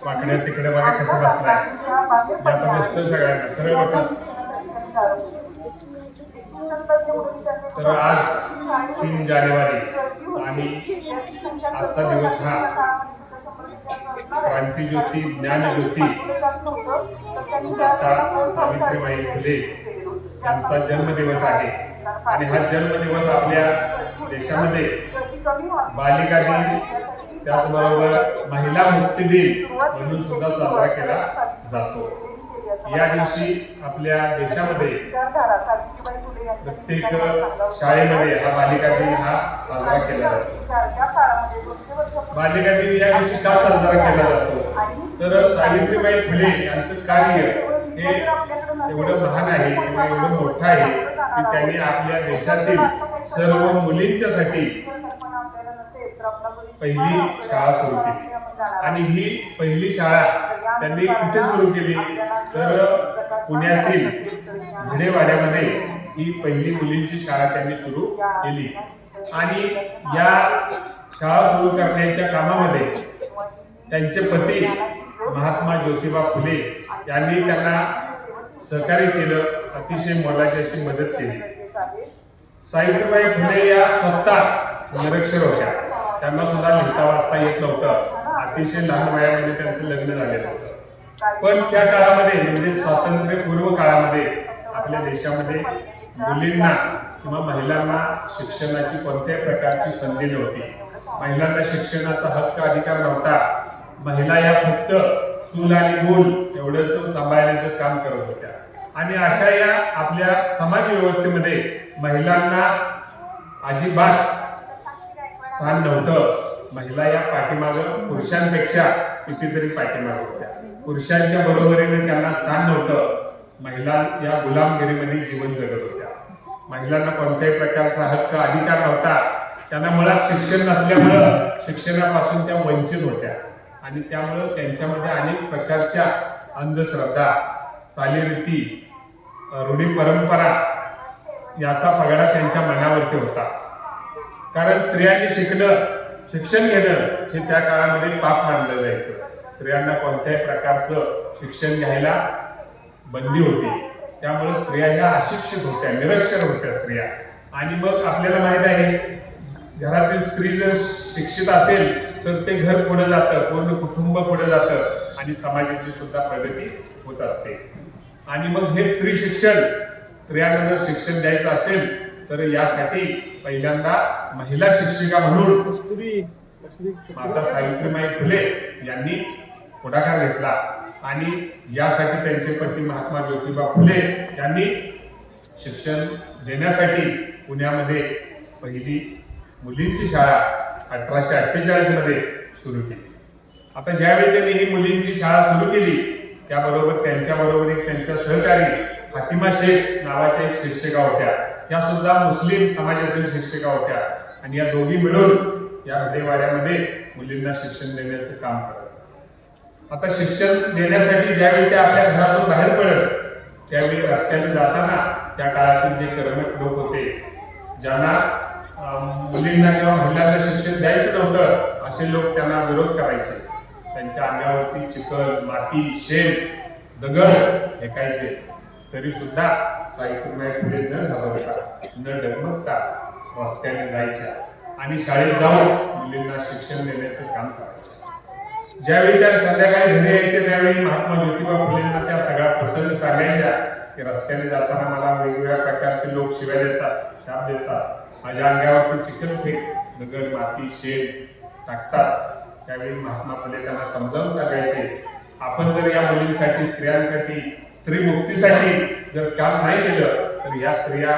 वाकड्या तिकडे बघा कसं बसलाय. आता दिसतोय सगळ्यांना सरळ बसा. तर आज तीन जानेवारी आणि आजचा दिवस हा. क्रांतीज्योती ज्ञानज्योती आता सावित्रीबाई फुले यांचा जन्मदिवस आहे. आणि हा जन्मदिवस आपल्या देशामध्ये बालिका दिन त्याचबरोबर महिला मुक्ती दिन म्हणून सुद्धा साजरा केला जातो. या दिवशी आपल्या देशामध्ये प्रत्येक शाळेमध्ये हा बालिका दिन हा साजरा केला जातो. बालिका दिन या दिवशी का साजरा केला जातो? तर सावित्रीबाई फुले यांचं कार्य हे एवढं महान आहे किंवा एवढं मोठं आहे की त्यांनी आपल्या देशातील सर्व मुलींच्यासाठी पहिली शाळा सुरू केली. आणि ही पहिली शाळा त्यांनी कुठे सुरू केली? तर पुण्यातील भिडेवाड्यामध्ये ही पहिली मुलींची शाळा त्यांनी सुरू केली. आणि या शाळा सुरू करण्याच्या कामामध्ये त्यांचे पती महात्मा ज्योतिबा फुले यांनी त्यांना सहकार्य केलं अतिशय मोलाची अशी मदत केली. सावित्रीबाई फुले या स्वतः निरक्षर होत्या. त्यांना सुद्धा लिहिता वाचता येत नव्हतं. अतिशय लहान वयामध्ये त्यांचं लग्न झालेलं होतं. पण त्या काळामध्ये म्हणजे स्वातंत्र्यपूर्व काळामध्ये आपल्या देशामध्ये मुलींना किंवा महिलांना शिक्षणाची कोणत्याही प्रकारची संधी नव्हती. महिलांना शिक्षणाचा हक्क अधिकार नव्हता. महिला या फक्त चूल आणि मूल एवढंच सांभाळण्याचं काम करत होत्या. आणि अशा या आपल्या समाज व्यवस्थेमध्ये महिलांना अजिबात स्थान नव्हतं. महिला या पाठीमाग पुरुषांपेक्षा कितीतरी पाठीमाग होत्या. पुरुषांच्या बरोबरीने त्यांना स्थान नव्हतं. महिला या गुलामगिरीमध्ये जीवन जगत होत्या. महिलांना कोणत्याही प्रकारचा हक्क अधिकार नव्हता. त्यांना मुळात शिक्षण नसल्यामुळं शिक्षणापासून त्या वंचित होत्या. आणि त्यामुळं त्यांच्यामध्ये अनेक प्रकारच्या अंधश्रद्धा चालीरीती रूढी परंपरा याचा पगडा त्यांच्या मनावरती होता. कारण स्त्रियांनी शिकणं शिक्षण घेणं हे त्या काळामध्ये पाप मानलं जायचं. स्त्रियांना कोणत्याही प्रकारचं शिक्षण घ्यायला बंदी होती. त्यामुळे स्त्रिया ह्या अशिक्षित होत्या निरक्षर होत्या स्त्रिया. आणि मग आपल्याला माहीत आहे घरातील स्त्री जर शिक्षित असेल तर ते घर पुढे जातं पूर्ण कुटुंब पुढे जातं आणि समाजाची सुद्धा प्रगती होत असते. आणि मग हे स्त्री शिक्षण स्त्रियांना जर शिक्षण द्यायचं असेल तर यासाठी पहिल्यांदा महिला शिक्षिका म्हणून माता सावित्रीबाई फुले यांनी पुढाकार घेतला. आणि यासाठी त्यांचे पती महात्मा ज्योतिबा फुले यांनी शिक्षण देण्यासाठी पुण्यामध्ये पहिली मुलींची शाळा अठराशे अठ्ठेचाळीसमध्ये सुरू केली. आता ज्यावेळी त्यांनी ही मुलींची शाळा सुरू केली त्याबरोबर त्यांच्याबरोबर एक त्यांच्या सहकारी फातिमा शेख नावाच्या एक शिक्षिका होत्या. या सुद्धा मुस्लिम समाजातील शिक्षिका होत्या. आणि या दोघी मिळून या घडेवाड्यामध्ये मुलींना शिक्षण देण्याचं काम करत असत आता शिक्षण देण्यासाठी ज्यावेळी त्या आपल्या घरातून बाहेर पडत त्यावेळी रस्त्याने जाताना त्या काळातील जे कर्मठ लोक होते ज्यांना मुलींना किंवा महिलांना शिक्षण द्यायचं नव्हतं असे लोक त्यांना विरोध करायचे. त्यांच्या अंगावरती चिखल माती शेण दगड फेकायचे. तरी सुद्धा सावित्रीबाई पुढे न घालवता न डगमगता रस्त्याने जायच्या आणि शाळेत जाऊन मुलींना शिक्षण देण्याचं काम करायचं ज्यावेळी त्या संध्याकाळी घरी यायचे त्यावेळी महात्मा ज्योतिबा फुलेंना त्या सगळ्या प्रसंग सांगायच्या की रस्त्याने जाताना मला वेगवेगळ्या प्रकारचे लोक शिव्या देतात शाप देतात. माझ्या अंगावरती चिकन फेक दगड माती शेण टाकतात. त्यावेळी महात्मा फुले त्यांना समजावून सांगायचे आपण जर या मुलींसाठी स्त्रियांसाठी स्त्री मुक्तीसाठी जर काम नाही केलं तर या स्त्रिया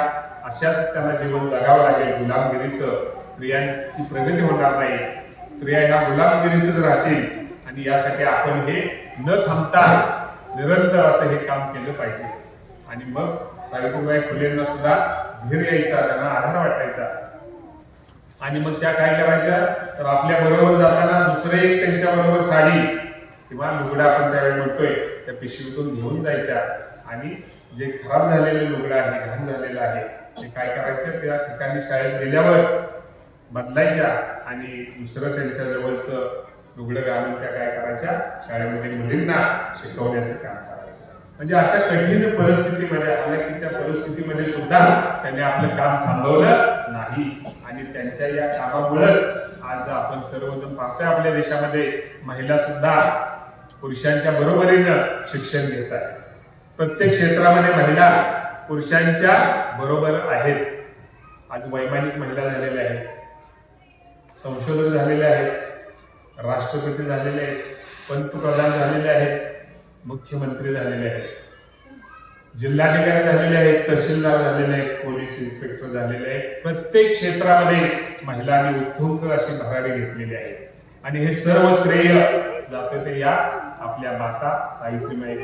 अशाच त्यांना जीवन जगावं लागेल. गुलामगिरीचं स्त्रियांची प्रगती होणार नाही. स्त्रिया ह्या गुलामगिरीतच राहतील. आणि यासाठी आपण हे न थांबता निरंतर असं हे काम केलं पाहिजे. आणि मग सावित्रीबाई फुलेंना सुद्धा धीर यायचा त्यांना आधार वाटायचा. आणि मग त्या काय करायच्या? तर आपल्या बरोबर जाताना दुसरे एक त्यांच्या बरोबर साडी किंवा लुगडा आपण त्यावेळी म्हणतोय त्या पिशवीतून घेऊन जायच्या. आणि जे खराब झालेलं लुगडं आहे घाण झालेलं आहे ते काय करायचं? त्या ठिकाणी शाळेत गेल्यावर बदलायच्या आणि दुसरं त्यांच्या जवळचं लुगडं घालून त्या काय करायच्या? शाळेमध्ये मुलींना शिकवण्याचं काम करायचं. म्हणजे अशा कठीण परिस्थितीमध्ये हालाकीच्या परिस्थितीमध्ये सुद्धा त्यांनी आपलं काम थांबवलं नाही. आणि त्यांच्या या कामामुळेच आज आपण सर्वजण पाहतोय आपल्या देशामध्ये महिला सुद्धा पुरुषांच्या बरोबरीनं शिक्षण घेत आहेत. प्रत्येक क्षेत्रामध्ये महिला पुरुषांच्या बरोबर आहेत. आज वैमानिक महिला झालेल्या आहेत. संशोधक झालेले आहेत. राष्ट्रपती झालेले आहेत. पंतप्रधान झालेले आहेत. मुख्यमंत्री झालेले आहेत. जिल्हाधिकारी झालेले आहेत. तहसीलदार झालेले आहेत. पोलीस इन्स्पेक्टर झालेले आहेत. प्रत्येक क्षेत्रामध्ये महिलांनी उत्तुंग अशी भरारी घेतलेली आहे. आणि हे सर्व श्रेय जाते ते या आपल्या माता सावित्रीबाई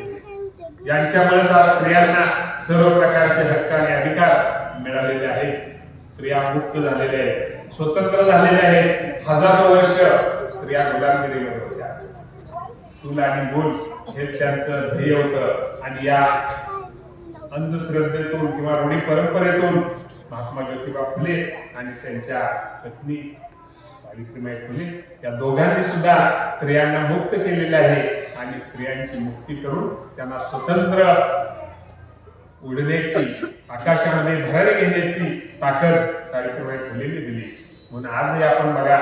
यांच्यामुळे आज स्त्रियांना सर्व प्रकारचे हक्क आणि अधिकार मिळालेले आहेत. स्त्रिया मुक्त झालेल्या आहेत. स्वतंत्र झालेल्या आहेत. हजारो वर्ष स्त्रिया गुलामगिरीवर होत्या. चूल आणि मूल हेच त्यांचं ध्येय होतं. आणि या अंधश्रद्धेतून किंवा रूढी परंपरेतून महात्मा ज्योतिबा फुले आणि त्यांच्या पत्नी सावित्रीबाई फुले म्हणजे या दोघांनी सुद्धा स्त्रियांना मुक्त केलेले आहे. आणि स्त्रियांची मुक्ती करून त्यांना स्वतंत्र उडण्याची आकाशामध्ये भरारी घेण्याची ताकद सावित्रीबाई फुलेंनी दिली. म्हणून आजही आपण बघा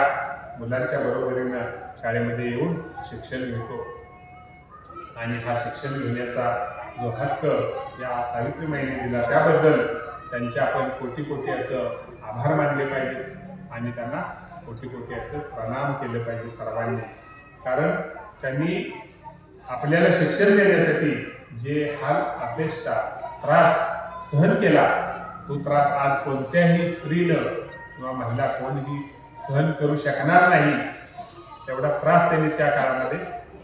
मुलांच्या बरोबरीनं शाळेमध्ये येऊन शिक्षण घेतो. आणि हा शिक्षण घेण्याचा जो हक्क या सावित्रीबाईंनी दिला त्याबद्दल त्यांचे आपण कोटी कोटी असं आभार मानले पाहिजे. आणि त्यांना कोटी कोटी असं प्रणाम केलं पाहिजे सर्वांनी. कारण त्यांनी आपल्याला शिक्षण देण्यासाठी जे हाल अपेष्टा त्रास सहन केला तो त्रास आज कोणत्याही स्त्रीनं किंवा महिला कोणीही सहन करू शकणार नाही तेवढा त्रास त्यांनी त्या काळामध्ये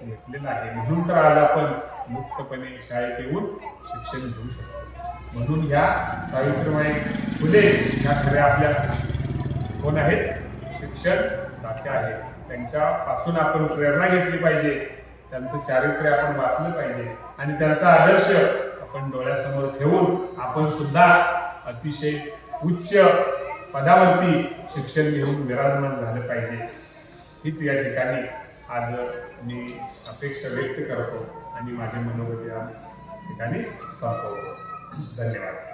घेतलेला आहे. म्हणून तर आज आपण मुक्तपणे शाळेत येऊन शिक्षण घेऊ शकतो. म्हणून ह्या सावित्रीबाई फुले ह्या खऱ्या आपल्या कोण आहेत? शिक्षण दात्या आहेत त्यांच्यापासून आपण प्रेरणा घेतली पाहिजे. त्यांचं चारित्र्य आपण वाचलं पाहिजे. आणि त्यांचा आदर्श आपण डोळ्यासमोर ठेवून आपण सुद्धा अतिशय उच्च पदावरती शिक्षण घेऊन विराजमान झालं पाहिजे. हीच या ठिकाणी आज मी अपेक्षा व्यक्त करतो आणि माझे मनोगत या ठिकाणी संपवतो. धन्यवाद.